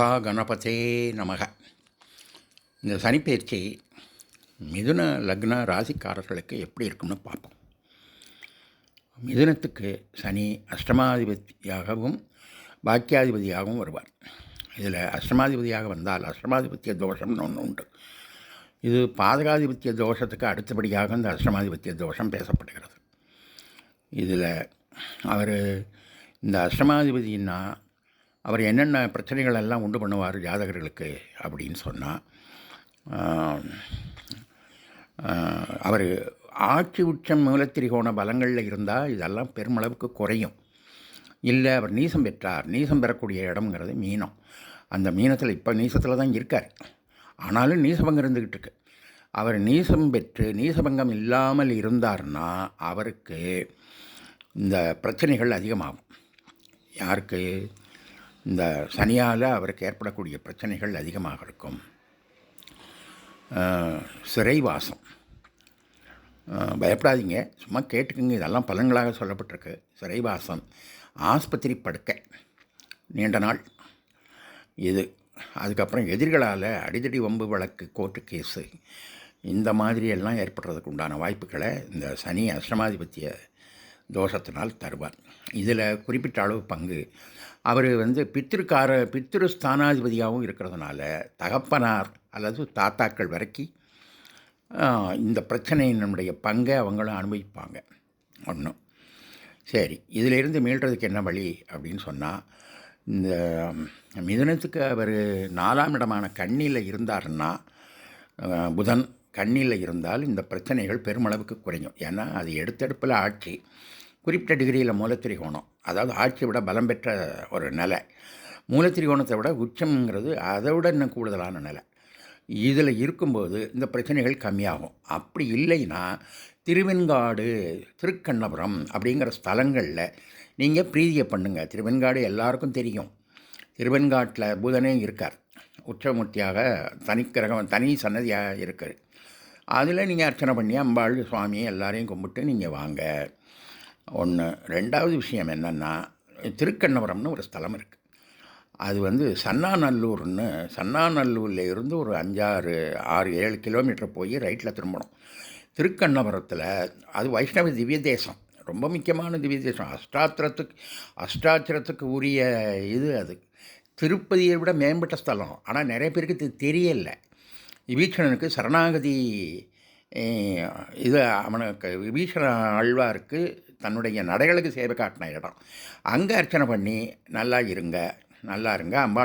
ஆ கணபதே நமக. இந்த சனிப்பயிற்சி மிதுன லக்ன ராசிக்காரர்களுக்கு எப்படி இருக்கும்னு பார்ப்போம். மிதுனத்துக்கு சனி அஷ்டமாதிபதியாகவும் பாக்கியாதிபதியாகவும் வருவார். இதில் அஷ்டமாதிபதியாக வந்தால் அஷ்டமாதிபத்திய தோஷம்னு ஒன்று உண்டு. இது பாதகாதிபத்திய தோஷத்துக்கு அடுத்தபடியாக இந்த அஷ்டமாதிபத்திய தோஷம் பேசப்படுகிறது. இதில் அவர் இந்த அஷ்டமாதிபதினா அவர் என்னென்ன பிரச்சனைகள் எல்லாம் உண்டு பண்ணுவார் ஜாதகர்களுக்கு அப்படின்னு சொன்னால் அவர் ஆட்சி உச்சம் மூலத்திரிகோண பலங்களில் இருந்தால் இதெல்லாம் பெருமளவுக்கு குறையும். இல்லை அவர் நீசம் பெற்றார். நீசம் பெறக்கூடிய இடம்ங்கிறது மீனம். அந்த மீனத்தில் இப்போ நீசத்தில் தான் இருக்கார். ஆனாலும் நீசபங்கம் இருந்துக்கிட்டு இருக்கு. அவர் நீசம் பெற்று நீசபங்கம் இல்லாமல் இருந்தார்னா அவருக்கு இந்த பிரச்சனைகள் அதிகமாகும். யாருக்கு? இந்த சனியால் அவருக்கு ஏற்படக்கூடிய பிரச்சனைகள் அதிகமாக இருக்கும். சிறைவாசம். பயப்படாதீங்க. சும்மா கேட்டுக்குங்க. இதெல்லாம் பலன்களாக சொல்லப்பட்டிருக்கு. சிறைவாசம் ஆஸ்பத்திரி படுக்கை நீண்ட நாள். இது அதுக்கப்புறம் எதிர்களால் அடிதடி வம்பு வழக்கு கோர்ட்டு கேஸு இந்த மாதிரியெல்லாம் ஏற்படுறதுக்கு உண்டான வாய்ப்புகளை இந்த சனி அஷ்டமாதிபத்திய தோஷத்தினால் தருவார். இதில் குறிப்பிட்ட அளவு பங்கு. அவர் வந்து பித்திருக்கார பித்திரு ஸ்தானாதிபதியாகவும் இருக்கிறதுனால தகப்பனார் அல்லது தாத்தாக்கள் வரைக்கும் இந்த பிரச்சனையினுடைய பங்கை அவங்களும் அனுபவிப்பாங்க. ஒன்றும் சரி இதிலிருந்து மீள்றதுக்கு என்ன வழி அப்படின்னு சொன்னால் இந்த மிதனத்துக்கு அவர் நாலாம் இடமான கண்ணியில் இருந்தாருன்னா புதன் கண்ணியில் இருந்தால் இந்த பிரச்சனைகள் பெருமளவுக்கு குறையும். ஏன்னா அது எடுத்தெடுப்பில் ஆட்சி. குறிப்பிட்ட டிகிரியில் மூலத்திரிகோணம். அதாவது ஆட்சியை விட பலம் பெற்ற ஒரு நிலை. மூலத்திரிகோணத்தை விட உச்சம்ங்கிறது அதை விட இன்னும் கூடுதலான நிலை. இதில் இருக்கும்போது இந்த பிரச்சனைகள் கம்மியாகும். அப்படி இல்லைன்னா திருவெண்காடு திருக்கண்ணபுரம் அப்படிங்கிற ஸ்தலங்களில் நீங்கள் பிரீதியை பண்ணுங்கள் திருவெண்காடு எல்லாருக்கும் தெரியும். திருவெண்காட்டில் புதனே இருக்கார். உச்சமூர்த்தியாக தனிக்கிரகம் தனி சன்னதியாக இருக்குது அதில் நீங்கள் அர்ச்சனை பண்ணி அம்பாள் சுவாமி எல்லாரையும் கும்பிட்டு நீங்கள் வாங்க. ஒன்று ரெண்டாவது விஷயம் என்னென்னா திருக்கண்ணபுரம்னு ஒரு ஸ்தலம் இருக்குது அது வந்து சன்னாநல்லூர்னு சன்னாநல்லூரில் இருந்து ஒரு அஞ்சாறு ஆறு ஏழு கிலோமீட்டர் போய் ரைட்டில் திரும்பணும். திருக்கண்ணபுரத்தில் அது வைஷ்ணவ திவ்ய தேசம் ரொம்ப முக்கியமான திவ்ய தேசம் அஷ்டாத்திரத்துக்கு அஷ்டாத்திரத்துக்கு உரிய இது அது. திருப்பதியை விட மேம்பட்ட ஸ்தலம். ஆனால் நிறைய பேருக்கு இது தெரியலை. விபீஷணனுக்கு சரணாகதி இது அவனுக்கு விபீஷண ஆழ்வாருக்கு தன்னுடைய நடைகளுக்கு சேவை காட்டின இடம். அங்கே அர்ச்சனை பண்ணி நல்லா இருங்க நல்லா இருங்க அம்பாள்